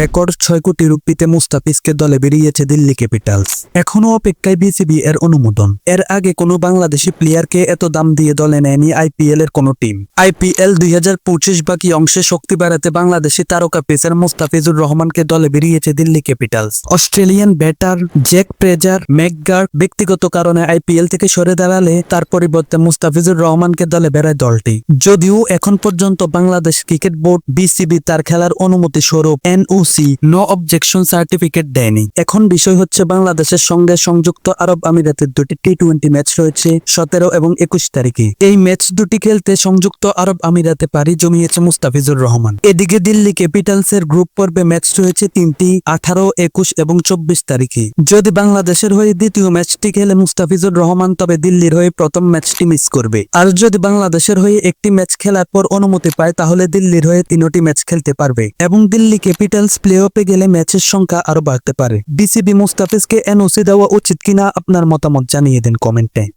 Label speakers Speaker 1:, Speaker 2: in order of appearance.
Speaker 1: Record ছয় কোটি রুপিতে মুস্তাফিজকে দলে বেরিয়েছে দিল্লি ক্যাপিটালস। এখনও অপেক্ষায় বিসিবি এর অনুমোদন। এর আগে কোনো বাংলাদেশি প্লেয়ারকে এত দাম দিয়ে দলে নেয়নি আইপিএল এর কোনো টিম। আইপিএল দুই হাজার পঁচিশ বাকি অংশে শক্তি বাড়াতে বাংলাদেশি তারকা পেসার মুস্তাফিজুর রহমানকে দলে বেরিয়েছে Delhi Capitals. Australian batter Jake Fraser McGurk ব্যক্তিগত কারণে আইপিএল থেকে সরে দাঁড়ালে তার পরিবর্তে মুস্তাফিজুর রহমানকে দলে বেড়ায় দলটি। যদিও এখন পর্যন্ত বাংলাদেশ ক্রিকেট বোর্ড বিসিবি তার খেলার অনুমতি স্বরূপ এনওসি নো অবজেকশন সার্টিফিকেট দেয়নি। এখন বিষয় হচ্ছে বাংলাদেশের সঙ্গে সংযুক্ত আরব আমিরাতের দুটি টি টোয়েন্টি ম্যাচ রয়েছে সতেরো এবং একুশ তারিখে। এই ম্যাচ দুটি খেলতে সংযুক্ত আরব আমিরাতে পাড়ি জমিয়েছে মুস্তাফিজুর রহমান। এদিকে দিল্লি ক্যাপিটালস এর গ্রুপ পর্বে ম্যাচ রয়েছে তিনটি, আঠারো, একুশ এবং চব্বিশ তারিখে। যদি বাংলাদেশের হয়ে দ্বিতীয় ম্যাচটি খেলে মুস্তাফিজুর রহমান, তবে দিল্লির হয়ে প্রথম ম্যাচটি মিস করবে। আর যদি বাংলাদেশের হয়ে একটি ম্যাচ খেলার পর অনুমতি পায়, তাহলে দিল্লির হয়ে তিনটি ম্যাচ খেলতে পারবে। এবং দিল্লি ক্যাপিটালস প্লে অফে গেলে ম্যাচের সংখ্যা আরও বাড়তে পারে। বিসিবি মুস্তাফিজকে এনওসি দেওয়া উচিত কিনা আপনার মতামত জানিয়ে দিন কমেন্টে।